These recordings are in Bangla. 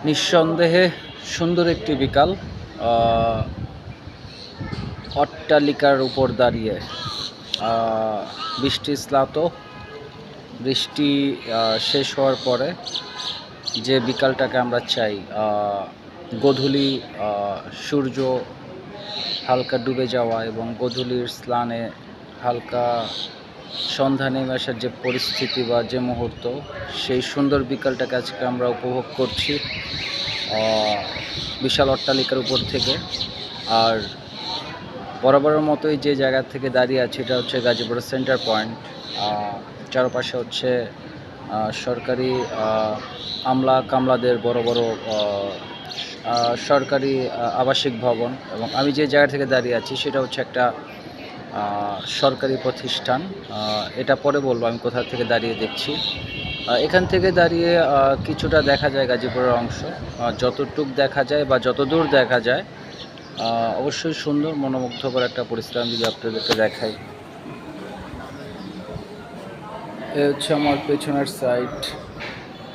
নিঃসন্দেহে সুন্দর একটি বিকাল অট্টালিকার উপর দাঁড়িয়ে বৃষ্টি স্নাত বৃষ্টি শেষ হওয়ার পরে যে বিকালটাকে আমরা চাই গোধূলি সূর্য হালকা ডুবে যাওয়া এবং গোধূলির স্নানে হালকা সন্ধ্যা নেমে আসার যে পরিস্থিতি বা যে মুহূর্ত, সেই সুন্দর বিকালটাকে আজকে আমরা উপভোগ করছি বিশাল অট্টালিকার উপর থেকে। আর বরাবরের মতোই যে জায়গা থেকে দাঁড়িয়ে আছে, এটা হচ্ছে গাজীপুরের সেন্টার পয়েন্ট। চারপাশে হচ্ছে সরকারি আমলা কামলাদের বড় বড় সরকারি আবাসিক ভবন। এবং আমি যে জায়গা থেকে দাঁড়িয়ে আছি, সেটা হচ্ছে একটা সরকারি প্রতিষ্ঠান এটা পরে বলব, আমি কোথা থেকে দাঁড়িয়ে দেখছি। এখান থেকে দাঁড়িয়ে কিছুটা দেখা যায় গাজীপুরের অংশ। যতটুক দেখা যায় বা যত দূর দেখা যায় অবশ্যই সুন্দর, মনোমুগ্ধকর একটা পরিস্থিতি যদি আপনাদেরকে দেখাই। এ হচ্ছে আমার পেছনের সাইড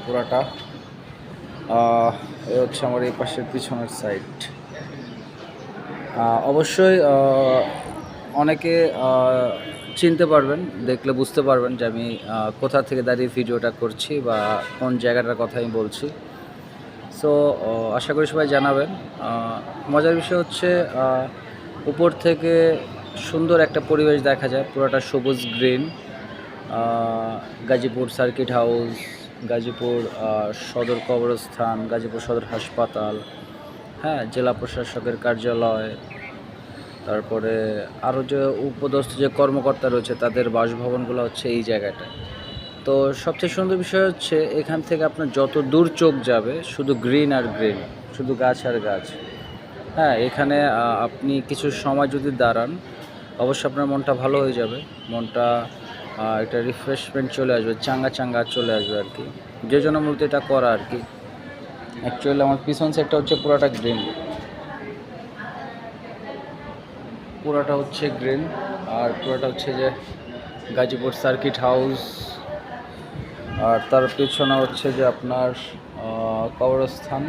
পুরাটা। এ হচ্ছে আমার এই পাশের পিছনের সাইড অবশ্যই অনেকে চিনতে পারবেন, দেখলে বুঝতে পারবেন যে আমি কোথা থেকে দাঁড়িয়ে ভিডিওটা করছি বা কোন জায়গাটার কথা আমি বলছি। সো আশা করি সবাই জানাবেন। মজার বিষয় হচ্ছে উপর থেকে সুন্দর একটা পরিবেশ দেখা যায়, পুরোটা সবুজ green. Gazipur circuit house, Gazipur Sadar কবরস্থান, গাজীপুর সদর হাসপাতাল হ্যাঁ জেলা প্রশাসকের কার্যালয় তারপরে আরও যে উপদস্থ যে কর্মকর্তা রয়েছে, তাদের বাসভবনগুলো হচ্ছে এই জায়গাটা। তো সবচেয়ে সুন্দর বিষয় হচ্ছে, এখান থেকে আপনার যত দূর চোখ যাবে, শুধু গ্রিন আর গ্রিন, শুধু গাছ আর গাছ। হ্যাঁ এখানে আপনি কিছু সময় যদি দাঁড়ান অবশ্যই আপনার মনটা ভালো হয়ে যাবে। মনটা একটা রিফ্রেশমেন্ট চলে আসবে, চাঙ্গা চাঙ্গা চলে আসবে আর কি। যে জন্য মূলত এটা করা আর কি। অ্যাকচুয়ালি আমার পিছন সাইডটা হচ্ছে পুরোটা গ্রিন পুরোটা হচ্ছে গ্রিন, আর পুরোটা হচ্ছে যে গাজীপুর সার্কিট হাউস। আর তার পিছনে হচ্ছে যে আপনার কবরস্থান,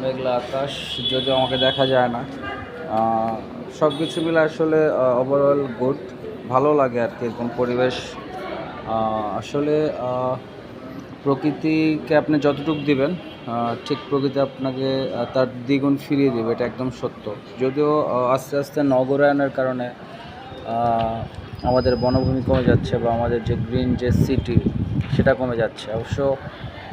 মেঘলা আকাশ, যদিও আমাকে দেখা যায় না। সব কিছু মিলে আসলে ওভারঅল গুড ভালো লাগে আর কি এরকম পরিবেশ। আসলে প্রকৃতিকে আপনি যতটুকু দিবেন ঠিক প্রকৃতি আপনাকে তার দ্বিগুণ ফিরিয়ে দেবে, এটা একদম সত্য। যদিও আস্তে আস্তে নগরায়নের কারণে আমাদের বনভূমি কমে যাচ্ছে বা আমাদের যে গ্রিন যে সিটি সেটা কমে যাচ্ছে। অবশ্য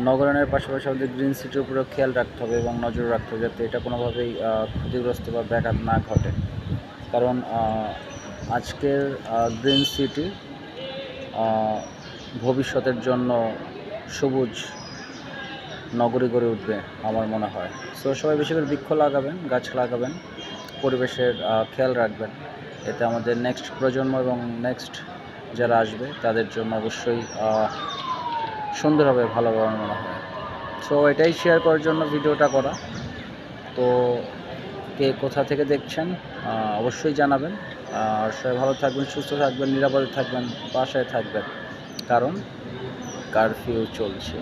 নগরায়নের পাশাপাশি আমাদের গ্রিন সিটির উপরেও খেয়াল রাখতে হবে এবং নজর রাখতে হবে যাতে এটা কোনোভাবেই ক্ষতিগ্রস্ত বা ব্যাঘাত না ঘটে। কারণ আজকের গ্রিন সিটি ভবিষ্যতের জন্য সবুজ নগরী গড়ে উঠবে, আমার মনে হয়। সো সবাই বেশি করে বৃক্ষ লাগাবেন, গাছ লাগাবেন, পরিবেশের খেয়াল রাখবেন। এতে আমাদের নেক্সট প্রজন্ম এবং নেক্সট যারা আসবে, তাদের জন্য অবশ্যই সুন্দর হবে, ভালো আমার মনে হয়। সো এটাই শেয়ার করার জন্য ভিডিওটা করা। তো, কে কোথা থেকে দেখছেন অবশ্যই জানাবেন। আর সবাই ভালো থাকবেন, সুস্থ থাকবেন, নিরাপদে থাকবেন, বাসায় থাকবেন। কারণ কারফিউ চলছে।